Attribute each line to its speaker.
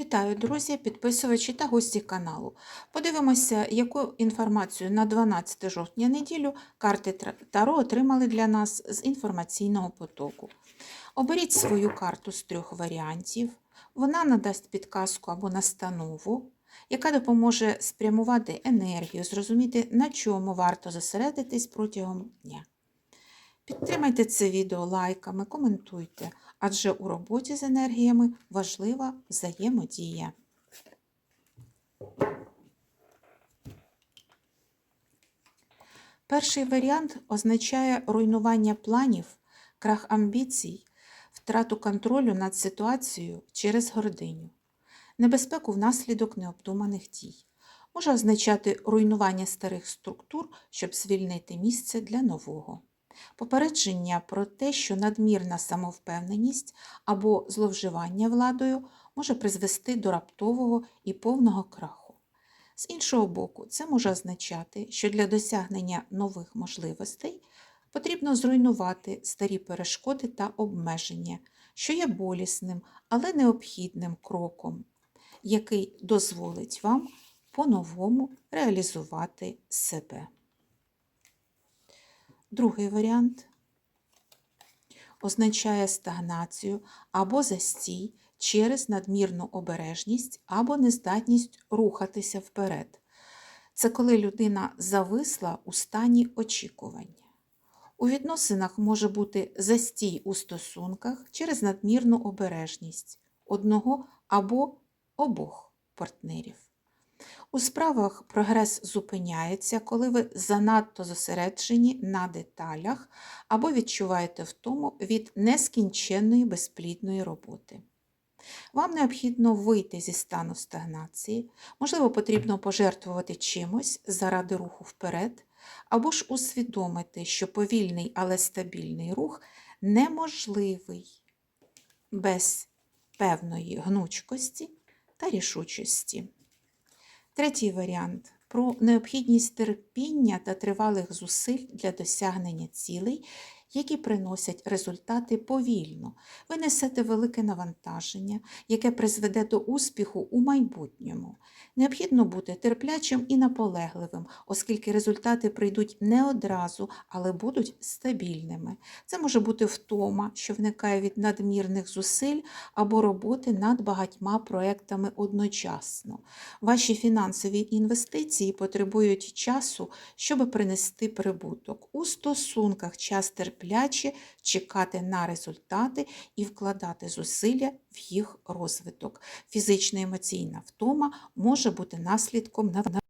Speaker 1: Вітаю, друзі, підписувачі та гості каналу. Подивимося, яку інформацію на 12 жовтня неділю карти Таро отримали для нас з інформаційного потоку. Оберіть свою карту з трьох варіантів. Вона надасть підказку або настанову, яка допоможе спрямувати енергію, зрозуміти, на чому варто зосередитись протягом дня. Підтримайте це відео лайками, коментуйте, адже у роботі з енергіями важлива взаємодія. Перший варіант означає руйнування планів, крах амбіцій, втрату контролю над ситуацією через гординю, небезпеку внаслідок необдуманих дій. Може означати руйнування старих структур, щоб звільнити місце для нового. Попередження про те, що надмірна самовпевненість або зловживання владою може призвести до раптового і повного краху. З іншого боку, це може означати, що для досягнення нових можливостей потрібно зруйнувати старі перешкоди та обмеження, що є болісним, але необхідним кроком, який дозволить вам по-новому реалізувати себе. Другий варіант означає стагнацію або застій через надмірну обережність або нездатність рухатися вперед. Це коли людина зависла у стані очікування. У відносинах може бути застій у стосунках через надмірну обережність одного або обох партнерів. У справах прогрес зупиняється, коли ви занадто зосереджені на деталях або відчуваєте втому від нескінченної безплідної роботи. Вам необхідно вийти зі стану стагнації, можливо, потрібно пожертвувати чимось заради руху вперед, або ж усвідомити, що повільний, але стабільний рух неможливий без певної гнучкості та рішучості. Третій варіант. Про необхідність терпіння та тривалих зусиль для досягнення цілей, які приносять результати повільно. Ви несете велике навантаження, яке призведе до успіху у майбутньому. Необхідно бути терплячим і наполегливим, оскільки результати прийдуть не одразу, але будуть стабільними. Це може бути втома, що виникає від надмірних зусиль або роботи над багатьма проектами одночасно. Ваші фінансові інвестиції потребують часу, щоб принести прибуток. У стосунках час терпляче чекати на результати і вкладати зусилля в їх розвиток. Фізична емоційна втома може бути наслідком